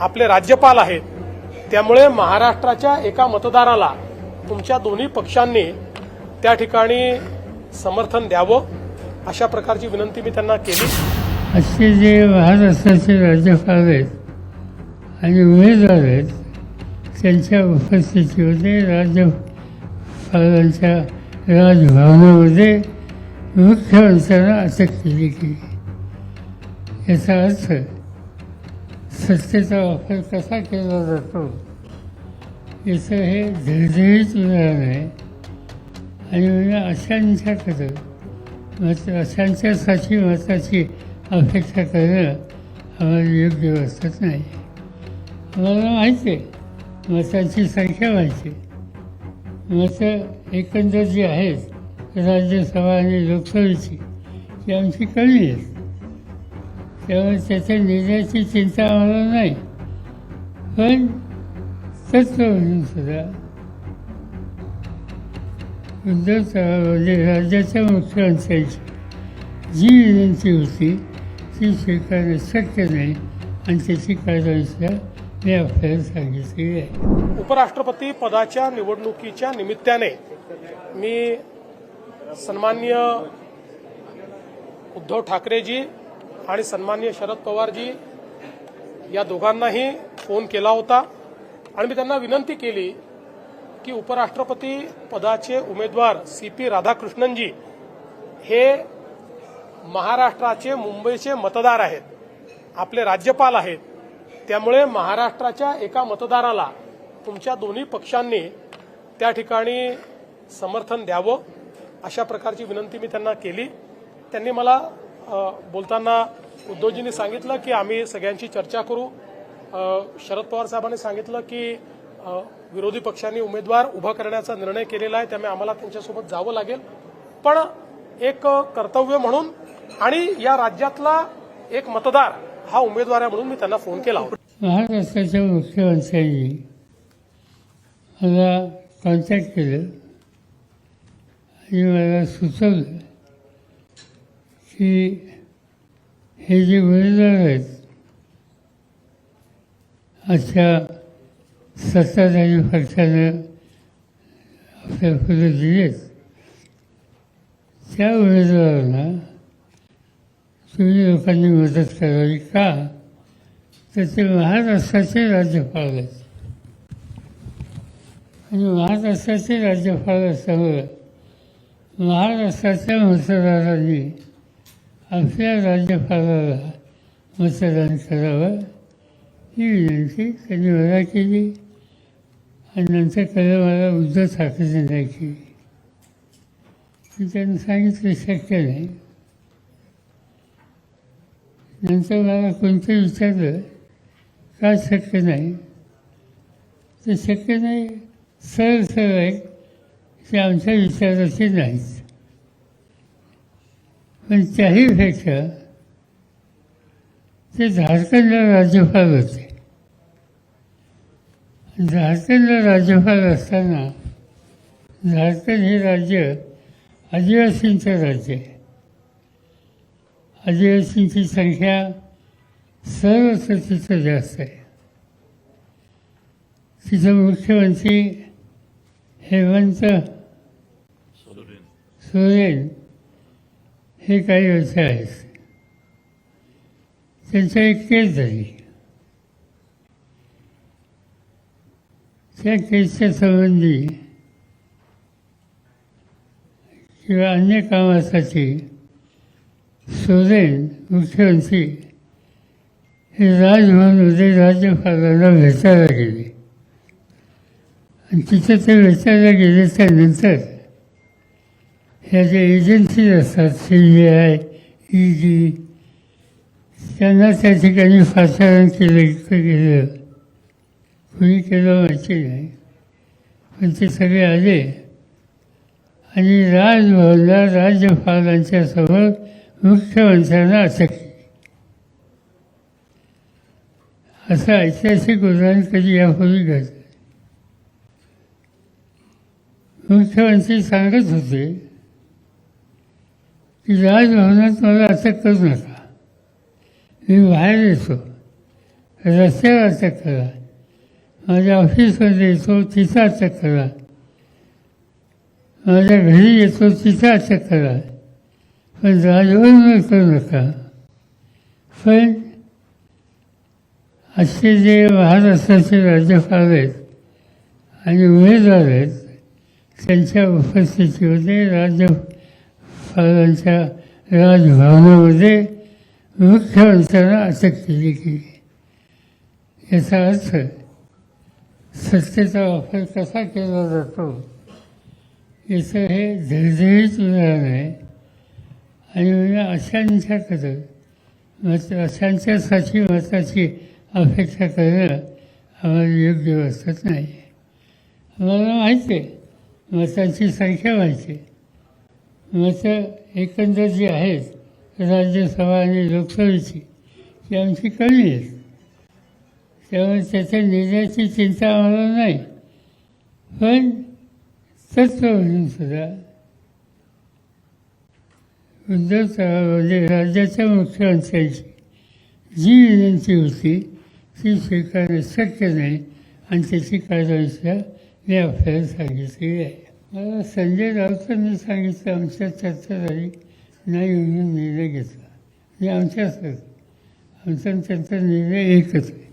आपले राज्यपाल आहेत. त्यामुळे महाराष्ट्राच्या एका मतदाराला तुमच्या दोन्ही पक्षांनी त्या ठिकाणी समर्थन द्यावं अशा प्रकारची विनंती मी त्यांना केली. असे जे महाराष्ट्राचे राज्यपाल आहेत आणि उमेदवार आहेत त्यांच्या उपस्थितीमध्ये राज्यपालांच्या राजभवनामध्ये मुख्यमंत्र्यांना अटक केली गेली. याचा अर्थ सत्तेचा वापर कसा केला जातो? याचं हे झळझळीत उदाहरण आहे. आणि म्हणजे अशांच्याकडं मात्र अशांच्यासाठी मताची अपेक्षा करणं आम्हाला योग्य वाटत नाही. आम्हाला माहिती आहे मतांची संख्या माहिती आहे. मतं एकंदर जी आहेत राज्यसभा आणि लोकसभेची ती आमची कमी आहेत. तेव्हा त्याच्या निर्णयाची चिंता मला नाही पण तत्व म्हणून सुद्धा उद्धव साहेबांनी राज्याच्या मुख्यमंत्र्यांची जी विनंती होती ती स्वीकारणं शक्य नाही आणि त्याची कारवाई मी आपल्याला सांगितलेली आहे उपराष्ट्रपती पदाच्या निवडणुकीच्या निमित्ताने मी सन्मान्य उद्धव ठाकरेजी आणि सन्मान्य शरद पवारजी या दोघांनाही फोन केला होता. आणि मी त्यांना विनंती केली की उपराष्ट्रपती पदाचे उमेदवार सी पी राधाकृष्णनजी हे महाराष्ट्राचे मुंबईचे मतदार आहेत. आपले राज्यपाल आहेत. त्यामुळे महाराष्ट्राच्या एका मतदाराला तुमच्या दोन्ही पक्षांनी त्या ठिकाणी समर्थन द्यावं अशा प्रकारची विनंती मी त्यांना केली. त्यांनी मला बोलताना उद्धवजींनी सांगितलं की आम्ही सगळ्यांची चर्चा करू. शरद पवार साहेबांनी सांगितलं की विरोधी पक्षांनी उमेदवार उभा करण्याचा निर्णय केलेला आहे त्यामुळे आम्हाला त्यांच्यासोबत जावं लागेल. पण एक कर्तव्य म्हणून आणि या राज्यातला एक मतदार हा उमेदवार आहे म्हणून मी त्यांना फोन केला होता. महाराष्ट्राच्या मुख्यमंत्र्यांनी मला कॉन्टॅक्ट केलं आणि मला सुचवलं की हे जे उमेदवार आहेत अशा सत्ताधारी पक्षानं आपल्या पुढे दिलेत त्या उमेदवारांना तुम्ही लोकांनी मदत करावी का? तर ते महाराष्ट्राचे राज्यपाल आहेत. आणि महाराष्ट्राचे राज्यपाल असल्यामुळं महाराष्ट्राच्या मतदारांनी आपल्या राज्यपालाला मतदान करावं ही विनंती त्यांनी मला केली आणि नंतर कळलं मला उद्धव ठाकरेंना केली मी त्यांना सांगितलं शक्य नाही नंतर मला कोणतं विचारलं का शक्य नाही तर शक्य नाही सरळ सरळ आहे ते आमच्या विचाराचे नाहीत पण त्याही त्याहीपेक्षा ते झारखंडला राज्यपाल होते. झारखंडला राज्यपाल असताना झारखंड हे राज्य आदिवासींचं राज्य आहे. आदिवासींची संख्या सर्वत्र तिथं जास्त आहे. तिथं मुख्यमंत्री हेमंत सोरेन. हे काही व्यवसाय आहेत. त्यांच्या एक केस झाली त्या केसच्या संबंधी किंवा अन्य कामासाठी सोरेन मुख्यमंत्री हे राजभवनमध्ये राज्यपालांना भेटायला गेले. आणि तिथे ते भेटायला गेले नंतर ह्या ज्या एजन्सीज असतात C B I E D त्यांना त्या ठिकाणी फासारण केलं गेलं कोणी केलं माहिती नाही पण ते सगळे आले आणि राजभवनला राज्यपालांच्या समोर मुख्यमंत्र्यांना अटक असं ऐतिहासिक उदाहरण कधी यापूर्वी घडलं मुख्यमंत्री सांगत होते की राजभवनात मला अटक करू नका. मी बाहेर येतो. रस्त्यावर करा. माझ्या ऑफिसमध्ये येतो तिचा करा. माझ्या घरी येतो तिचा करा. पण राजवरून करू नका. पण असे जे महाराष्ट्राचे राज्यपाल आहेत आणि उमेदवार आहेत त्यांच्या उपस्थितीमध्ये राज्यपालांच्या राजभवनामध्ये मुख्यमंत्र्यांना अटक केली गेली याचा अर्थ सत्तेचा वापर कसा केला जातो? याचं हे धडधडीत उदाहरण आहे. आणि म्हणजे अशांच्याकडं मत अशांच्यासाठी मताची अपेक्षा करणं आम्हाला योग्य वाटत नाही. आम्हाला माहिती आहे मतांची संख्या माहिती आहे मतं एकंदर जी आहेत राज्यसभा आणि लोकसभेची ती आमची कमी आहेत त्यामुळे त्याच्या निर्णयाची चिंता आम्हाला नाही. पण तत्व म्हणून सुद्धा. उद्धव साहेबांनी राज्याच्या मुख्यमंत्र्यांची जी विनंती होती ती स्वीकारणं शक्य नाही. आणि त्याची कारवाईसुद्धा मी आपल्याला सांगितलेली आहे. मला संजय राऊतांनी सांगितलं आमच्या चर्चा झाली नाही म्हणून निर्णय घेतला. म्हणजे आमच्याच आमचा त्यांचा निर्णय एकच आहे.